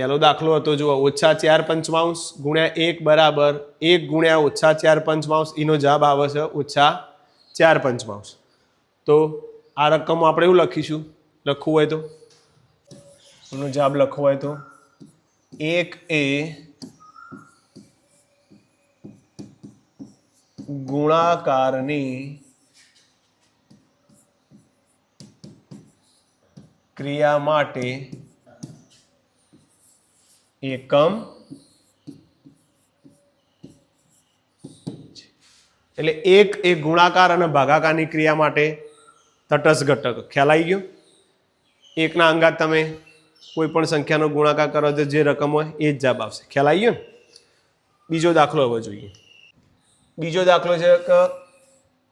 પહેલો દાખલો હતો, જુઓ, ઓછા ચાર પંચમાંશ ગુણ્યા એક બરાબર, એક ગુણ્યા ઓછા ચાર પંચમાંશ, એનો જવાબ આવે છે ઓછા ચાર પંચમાંશ. તો આ રકમ આપણે એવું લખીશું, લખવું હોય તો? એનો જવાબ લખવો હોય તો? એક એ ગુણાકારની ક્રિયા માટે એકમ. એટલે એક એ ગુણાકાર અને ભાગાકારની ક્રિયા માટે તટસ્થ ઘટક. ખ્યાલ આવી ગયો? એકના અંગાત તમે કોઈ પણ સંખ્યાનો ગુણાકાર કરો તો જે રકમ હોય એ જ જવાબ આવશે. ખ્યાલ આવી ગયો? બીજો દાખલો હવે જોઈએ. બીજો દાખલો છે કે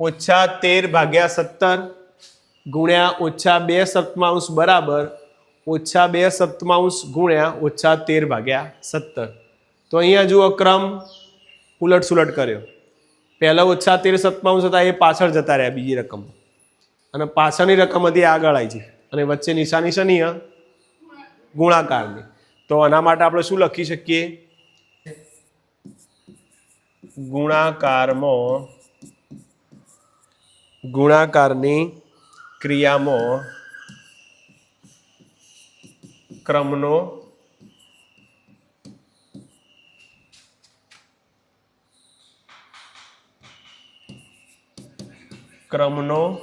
ઓછા તેર ભાગ્યા સત્તર ગુણ્યા ઓછા બે સપ્તમાંશ બરાબર ઓછા બે સપ્તમાંશ ગુણ્યા, ઓછા તેર ભાગ્યા સત્તર. તો અહીંયા જુઓ ક્રમ ઉલટ સુલટ કર્યો. પહેલાં ઓછા તેર સપ્તમાંશ હતા એ પાછળ જતા રહ્યા બીજી રકમ. અને પાછળની રકમ હતી આગળ આવી છે. અને વચ્ચે નિશાની શની ગુણાકારની. તો આના માટે આપણે શું લખી શકીએ? ગુણાકારમાં, ગુણાકારની ક્રિયામાં ક્રમનો ક્રમનો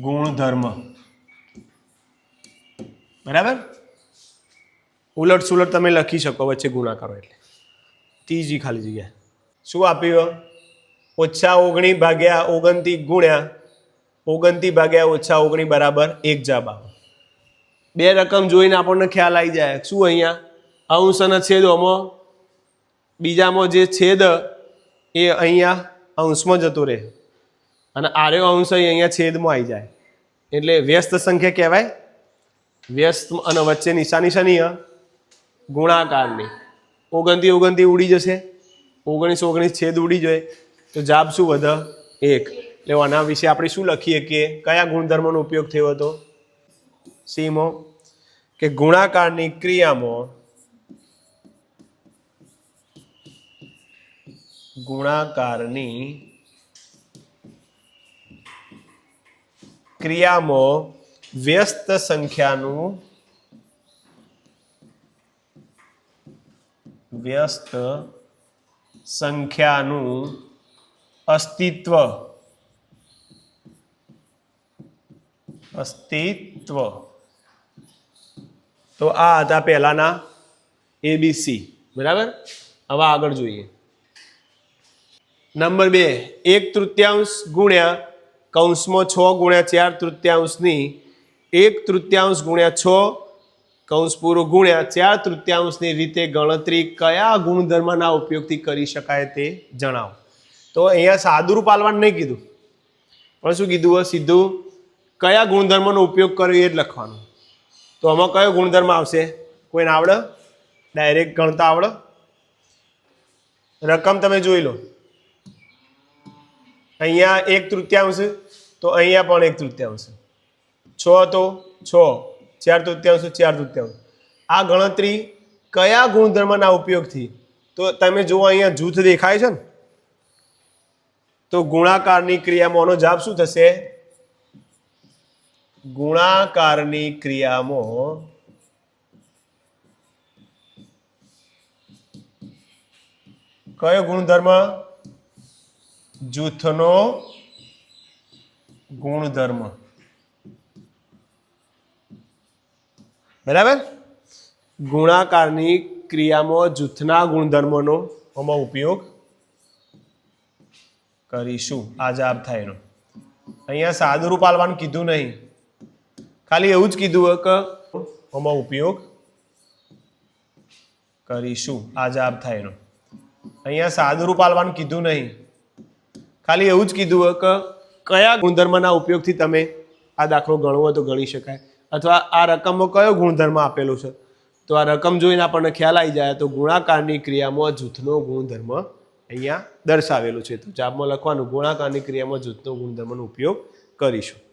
ગુણધર્મ. બરાબર? ઉલટ સુલટ તમે લખી શકો, વચ્ચે ગુણાકારો એટલે. ત્રીજી ખાલી જગ્યા. શું આપ્યું? ઓછા ઓગણી ભાગ્યા ઓગણતી ગુણ્યા ઓગણતી ભાગ્યા ઓછા ઓગણી બરાબર એક જવાબ આવે. બે રકમ જોઈને આપણને ખ્યાલ આવી જાય. શું અહીંયા? અંશ અને છેદોમાં બીજામાં જે છેદ એ અહીંયા અંશમાં જતો રહે. અને આર્યો અંશ અહીં અહીંયા છેદમાં આવી જાય. એટલે વ્યસ્ત સંખ્યા કહેવાય. વ્યસ્ત અને વચ્ચે નિશાની શનિ ગુણાકારની. ઓગણતી ઓગણતી ઉડી જશે. ઓગણીસ ઓગણીસ છેદ ઉડી જાય. તો જાબ શું વધે? એક. એટલે આના વિશે આપણે શું લખીએ કે કયા ગુણધર્મનો ઉપયોગ થયો હતો? સીમો કે ગુણાકારની ક્રિયામાં ગુણાકારની ક્રિયામાં વ્યસ્ત સંખ્યાનું વ્યસ્ત સંખ્યાનું અસ્તિત્વ. અસ્તિત્વ. તો આ હતા પહેલાના એબીસી બરાબર? હવે આગળ જોઈએ. નંબર બે, એક તૃતીયાંશ ગુણ્યા કૌંસમાં છ ગુણ્યા ચાર તૃતીયાંશની, એક તૃતીયાંશ ગુણ્યા છ કૌંસ પૂરો ગુણ્યા ચાર તૃતીયાંશની રીતે ગણતરી કયા ગુણધર્મના ઉપયોગથી કરી શકાય તે જણાવો. તો અહીંયા સાદુરૂપ આલવાનું નહીં કીધું. પણ શું કીધું? સીધું કયા ગુણધર્મનો ઉપયોગ કર્યો એ જ લખવાનું. તો આમાં કયો ગુણધર્મ આવશે? કોઈને આવડે? ડાયરેક્ટ ગણતા આવડે? રકમ તમે જોઈ લો. અહીંયા એક તૃતીયાંશ, તો અહીંયા પણ એક તૃતીયાંશ. છ તો છ, ચાર તૃતીયાંશ ચાર તૃતીયાંશ. આ ગણતરી કયા ગુણધર્મના ઉપયોગથી? તો તમે જુઓ અહીંયા જૂથ દેખાય છે ને? તો ગુણાકારની ક્રિયામાં આનો જવાબ શું થશે? ગુણાકારની ક્રિયામાં કયો ગુણધર્મ? જૂથનો ગુણધર્મ. બરાબર? ગુણાકારની ક્રિયામાં જૂથના ગુણધર્મનો આમાં ઉપયોગ કરીશું. આ જવાબ થાય એનો. અહીંયા સાદુરૂપ આલવાનું કીધું નહીં. ખાલી એવું જ કીધું કે આમાં ઉપયોગ કરીશું. આ જવાબ થાય એનો. અહીંયા સાદુરૂપ આલવાનું કીધું નહીં. ખાલી એવું જ કીધું કે કયા ગુણધર્મના ઉપયોગથી તમે આ દાખલો ગણવો તો ગણી શકાય. અથવા આ રકમમાં કયો ગુણધર્મ આપેલો છે? તો આ રકમ જોઈને આપણને ખ્યાલ આવી જાય તો ગુણાકારની ક્રિયામાં જૂથનો ગુણધર્મ અહીંયા દર્શાવેલું છે. તો જાબમાં લખવાનું, ગુણાકારની ક્રિયામાં જૂથનો ગુણધર્મનો ઉપયોગ કરીશું.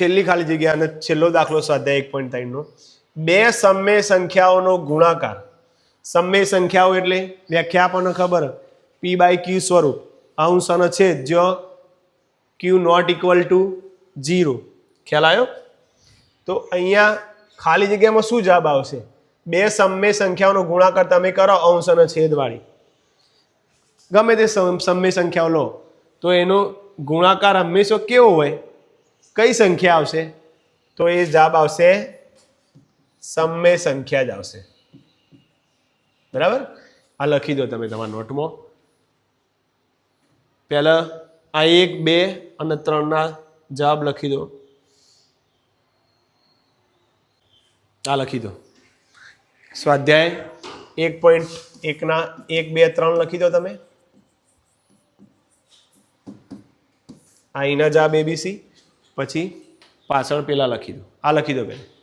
છેલ્લી ખાલી જગ્યા અને છેલ્લો દાખલો સ્વાધ્યાય એક પોઈન્ટ ત્રણનો બે સમય સંખ્યાઓનો ગુણાકાર. સમય સંખ્યાઓ એટલે વ્યાખ્યા આપણને ખબર? પી બાય ક્યુ સ્વરૂપ. અંશ અને છેદ જો Q not equal to zero ખ્યાલ આવ્યો તો અહીંયા ખાલી જગ્યામાં શું જવાબ આવશે? બે સમય સંખ્યાઓનો ગુણાકાર તમે કરો અંશ છેદવાળી. ગમે તે સમ- સમય સંખ્યાઓ લો. તો એનો ગુણાકાર હંમેશા કેવો હોય? કઈ સંખ્યા આવશે? તો એ જવાબ આવશે સમય સંખ્યા જ આવશે. બરાબર? આ લખી દો તમે તમારા નોટમાં. પહેલા આ એક, બે અને ત્રણના જવાબ લખી દો. આ લખી દો. સ્વાધ્યાય એક પોઈન્ટ એકના એક, બે, ત્રણ લખી દો તમે. આ એના જવાબ એબીસી પછી પાછળ પેલા લખી દો. આ લખી દો પહેલાં.